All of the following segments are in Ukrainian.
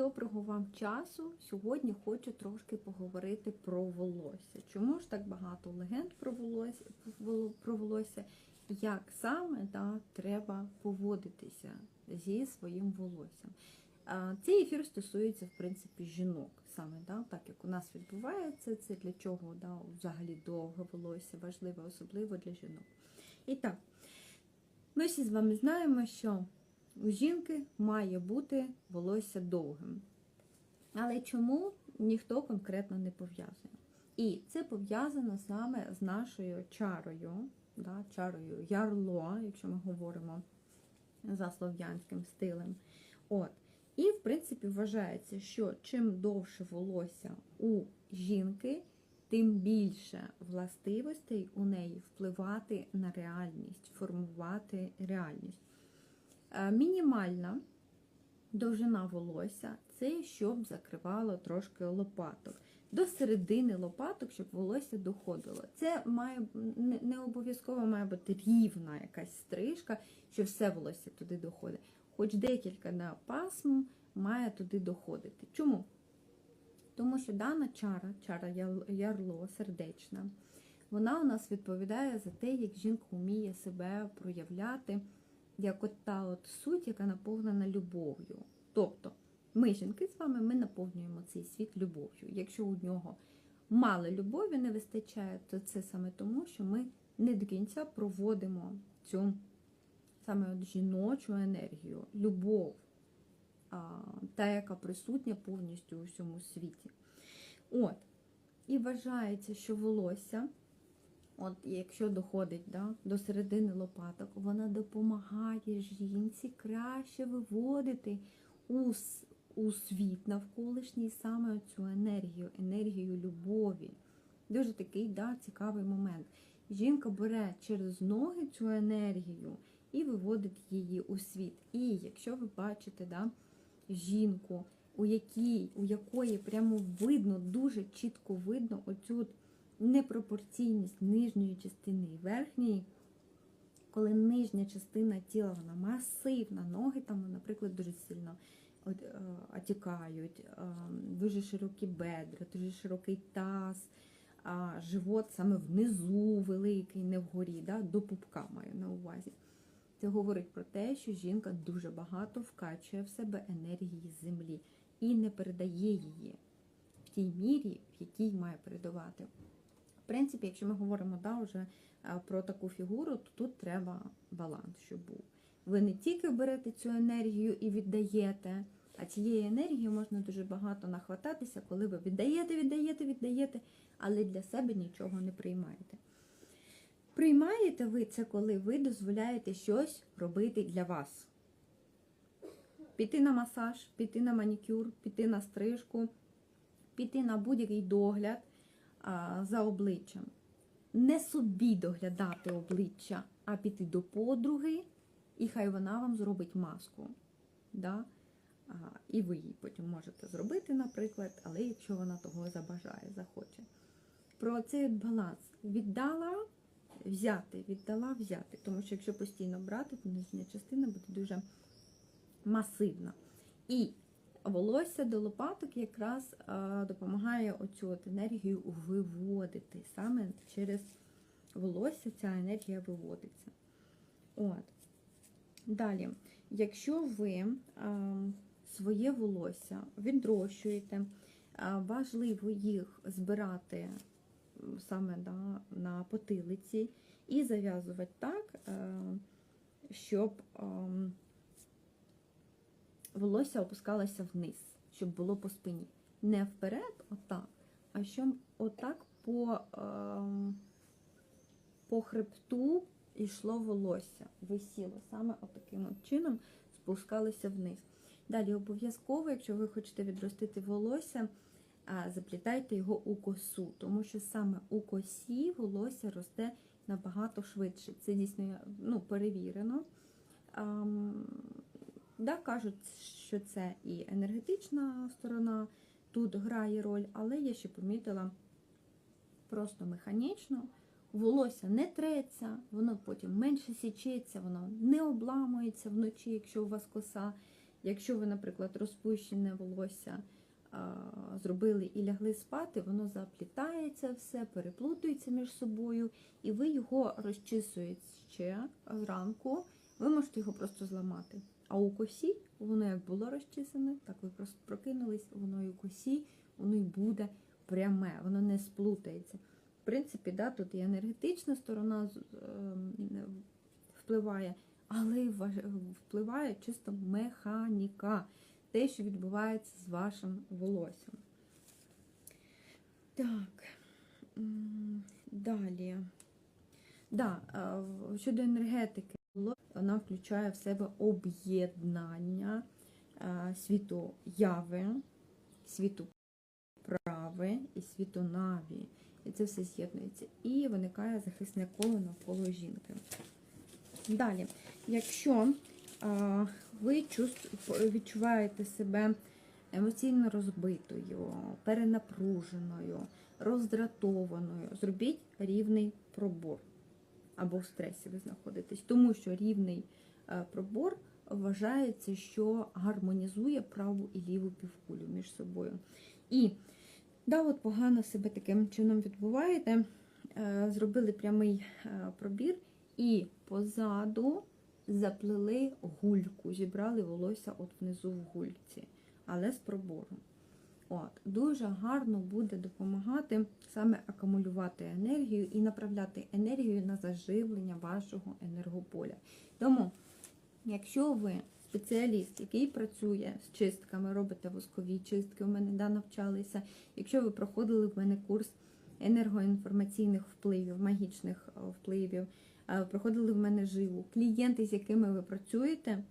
доброго вам часу. Сьогодні хочу трошки поговорити про волосся. Чому ж так багато легенд про волосся, про волосся? Як саме да, треба поводитися зі своїм волоссям? Цей ефір стосується, в принципі, жінок, саме да, так як у нас відбувається, це для чого да, взагалі довге волосся важливе, особливо для жінок. І так, ми всі з вами знаємо, що у жінки має бути волосся довгим. Але чому ніхто конкретно не пов'язує? І це пов'язано саме з нашою чарою, да, чарою ярло, якщо ми говоримо за слов'янським стилем. От. І, в принципі, вважається, що чим довше волосся у жінки, тим більше властивостей у неї впливати на реальність, формувати реальність. Е, мінімальна довжина волосся це щоб закривало трошки лопаток. До середини лопаток, щоб волосся доходило. Це має не обов'язково має бути рівна якась стрижка, що все волосся туди доходить. Хоч декілька на пасм має туди доходити. Чому? Тому що дана чара, чара ярло, сердечна, вона у нас відповідає за те, як жінка вміє себе проявляти як от та от суть, яка наповнена любов'ю. Тобто, ми, жінки, з вами, ми наповнюємо цей світ любов'ю. Якщо у нього мало любові не вистачає, то це саме тому, що ми не до кінця проводимо цю саме от жіночу енергію, любов, та, яка присутня повністю у всьому світі. От. І вважається, що волосся. От Якщо доходить да, до середини лопаток, вона допомагає жінці краще виводити у у світ навколишній саме цю енергію, енергію любові. Дуже такий да, цікавий момент. Жінка бере через ноги цю енергію і виводить її у світ. І якщо ви бачите да, жінку, у якій, у якої прямо видно, дуже чітко видно оцю непропорційність нижньої частини і верхньої, коли нижня частина тіла вона масивна, ноги там, наприклад, дуже сильно е, отікають, е, дуже широкі бедра, дуже широкий таз, живот саме внизу великий, не вгорі, да, до пупка маю на увазі. Це говорить про те, що жінка дуже багато вкачує в себе енергії землі і не передає її в тій мірі, в якій має передавати принципі, якщо ми говоримо да, вже е, про таку фігуру, то тут треба баланс, щоб був. Ви не тільки берете цю енергію і віддаєте, а цієї енергії можна дуже багато нахвататися, коли ви віддаєте, віддаєте, віддаєте, але для себе нічого не приймаєте. Приймаєте ви це, коли ви дозволяєте щось робити для вас. Піти на масаж, піти на манікюр, піти на стрижку, піти на будь-який догляд за обличчям. Не собі доглядати обличчя, а піти до подруги, і хай вона вам зробить маску. Да? І ви її потім можете зробити, наприклад, але якщо вона того забажає, захоче. Про цей баланс віддала взяти, віддала взяти. Тому що якщо постійно брати, то нижня частина буде дуже масивна. І волосся до лопаток якраз допомагає оцю от енергію виводити. Саме через волосся ця енергія виводиться. От. Далі, якщо ви своє волосся відрощуєте, важливо їх збирати саме да, на потилиці і зав'язувати так, щоб волосся опускалося вниз, щоб було по спині. Не вперед, отак, а щоб отак по е, по хребту йшло волосся, висіло саме отаким от чином спускалося вниз. Далі обов'язково, якщо ви хочете відростити волосся, заплітайте його у косу, тому що саме у косі волосся росте набагато швидше. Це дійсно ну, перевірено. Да, Кажуть, що це і енергетична сторона тут грає роль, але я ще помітила просто механічно. Волосся не треться, воно потім менше січеться, воно не обламується вночі, якщо у вас коса. Якщо ви, наприклад, розпущене волосся зробили і лягли спати, воно заплітається все, переплутується між собою, і ви його розчісуєте ще зранку, ви можете його просто зламати. А у косі воно як було розчисане, так ви просто прокинулись, воно і у косі, воно і буде пряме, воно не сплутається. В принципі, да, тут і енергетична сторона ем, впливає, але впливає чисто механіка, те, що відбувається з вашим волоссям. Так, далі. Да, е, щодо енергетики, вона включає в себе об'єднання е, світу яви, світу прави і світу наві. І це все з'єднується. І виникає захисне коло навколо жінки. Далі, якщо а, ви відчуваєте себе емоційно розбитою, перенапруженою, роздратованою, зробіть рівний пробор. Або в стресі ви знаходитесь, тому що рівний е, пробор вважається, що гармонізує праву і ліву півкулю між собою. І да, от погано себе таким чином відбуваєте, е, зробили прямий е, пробір і позаду заплели гульку, зібрали волосся от внизу в гульці, але з пробором. От, Дуже гарно буде допомагати саме акумулювати енергію і направляти енергію на заживлення вашого енергополя. Тому, якщо ви спеціаліст, який працює з чистками, робите воскові чистки, у мене да, навчалися, якщо ви проходили в мене курс енергоінформаційних впливів, магічних е, впливів, е, проходили в мене живу, клієнти, з якими ви працюєте,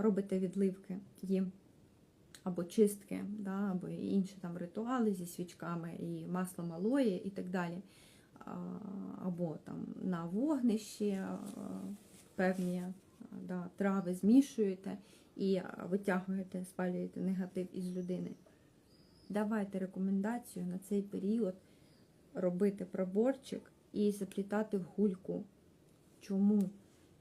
робите відливки їм або чистки, да, або інші там ритуали зі свічками і маслом алої і так далі. Або там на вогнищі певні да, трави змішуєте і витягуєте, спалюєте негатив із людини. Давайте рекомендацію на цей період робити проборчик і заплітати в гульку. Чому?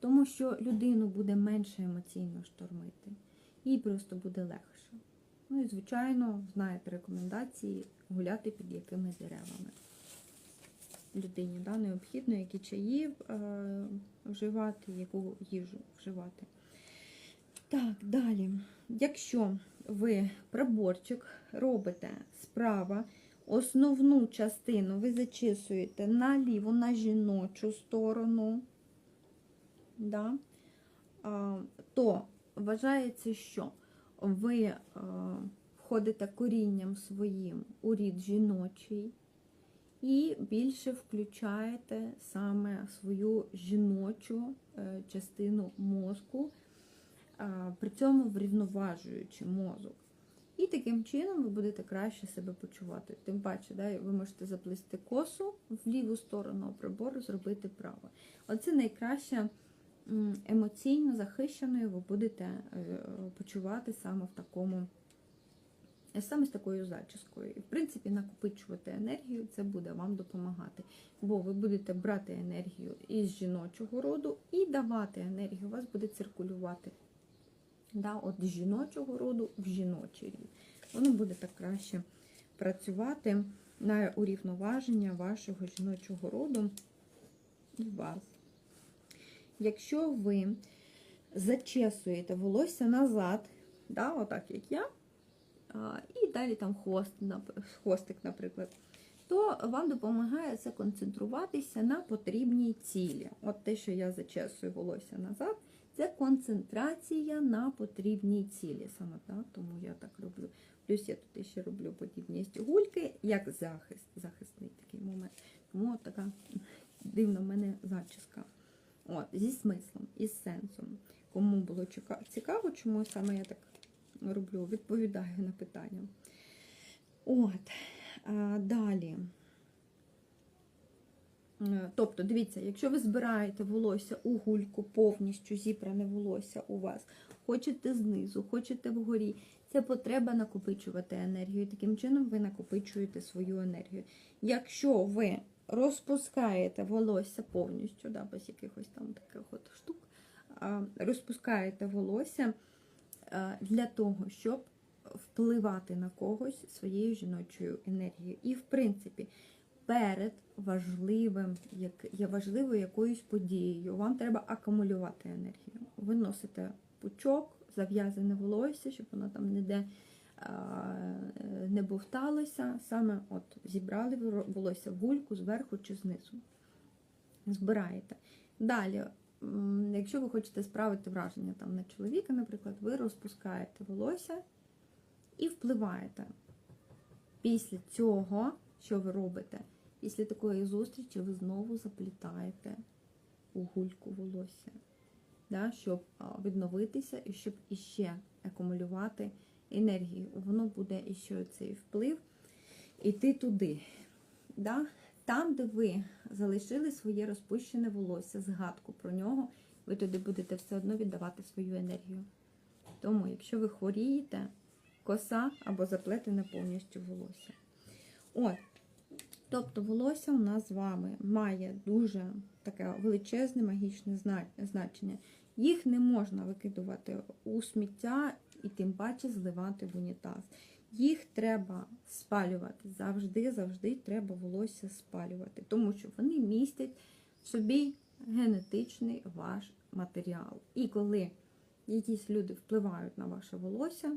Тому що людину буде менше емоційно штормити, їй просто буде легше. Ну і, звичайно, знаєте рекомендації гуляти під якими деревами. Людині да, необхідно, які чаї е, вживати, яку їжу вживати. Так, далі. Якщо ви приборчик робите справа, основну частину ви зачісуєте наліво на жіночу сторону, да, то вважається, що ви е, входите корінням своїм у рід жіночий і більше включаєте саме свою жіночу е, частину мозку, е, при цьому врівноважуючи мозок. І таким чином ви будете краще себе почувати. Тим паче, да, ви можете заплести косу в ліву сторону, а прибор зробити право. Оце найкраще м, емоційно захищеною ви будете е, почувати саме в такому, саме з такою зачіскою. І, в принципі, накопичувати енергію це буде вам допомагати. Бо ви будете брати енергію із жіночого роду і давати енергію, у вас буде циркулювати. Да, от з жіночого роду в жіночий рід. Воно буде так краще працювати на урівноваження вашого жіночого роду і вас. Якщо ви зачесуєте волосся назад, да, отак як я, і далі там хвост, хвостик, наприклад, то вам допомагає це концентруватися на потрібній цілі. От те, що я зачесую волосся назад, це концентрація на потрібній цілі. Саме так, тому я так роблю. Плюс я тут ще роблю подібність гульки, як захист, захисний такий момент. Тому от така дивна в мене зачіска. От, зі смислом, із сенсом. Кому було цікаво, чому саме я так роблю, відповідаю на питання. От, а, далі. Е, Тобто, дивіться, якщо ви збираєте волосся у гульку, повністю зібране волосся у вас, хочете знизу, хочете вгорі, це потреба накопичувати енергію. Таким чином ви накопичуєте свою енергію. Якщо ви розпускаєте волосся повністю, да, без якихось там таких от штук, розпускаєте волосся, для того, щоб впливати на когось своєю жіночою енергією. І, в принципі, перед важливим, як є важливою якоюсь подією, вам треба акумулювати енергію. Ви носите пучок, зав'язане волосся, щоб воно там ніде а, е, не бовталося. Саме от зібрали волосся гульку зверху чи знизу. Збираєте. Далі, якщо ви хочете справити враження там, на чоловіка, наприклад, ви розпускаєте волосся і впливаєте. Після цього, що ви робите? Після такої зустрічі ви знову заплітаєте у гульку волосся, да, щоб відновитися і щоб іще акумулювати енергію. Воно буде іще цей вплив іти туди. Да? Там, де ви залишили своє розпущене волосся, згадку про нього, ви туди будете все одно віддавати свою енергію. Тому, якщо ви хворієте, коса або заплетене повністю волосся. От. Тобто волосся у нас з вами має дуже таке величезне магічне значення. Їх не можна викидувати у сміття і тим паче зливати в унітаз. Їх треба спалювати. Завжди, завжди треба волосся спалювати, тому що вони містять в собі генетичний ваш матеріал. І коли якісь люди впливають на ваше волосся,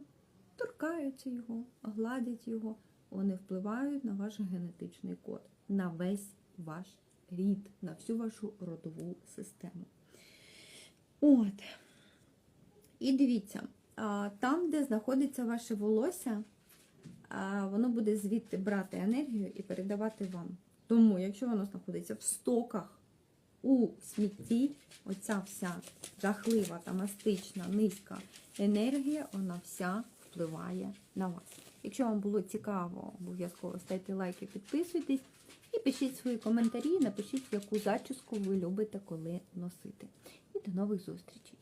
торкаються його, гладять його, вони впливають на ваш генетичний код, на весь ваш рід, на всю вашу родову систему. От. І дивіться, там, де знаходиться ваше волосся, воно буде звідти брати енергію і передавати вам. Тому, якщо воно знаходиться в стоках, у смітті, оця вся жахлива та мастична низька енергія, вона вся впливає на вас. Якщо вам було цікаво, обов'язково ставте лайки, підписуйтесь і пишіть свої коментарі, напишіть, яку зачіску ви любите коли носити. І до нових зустрічей!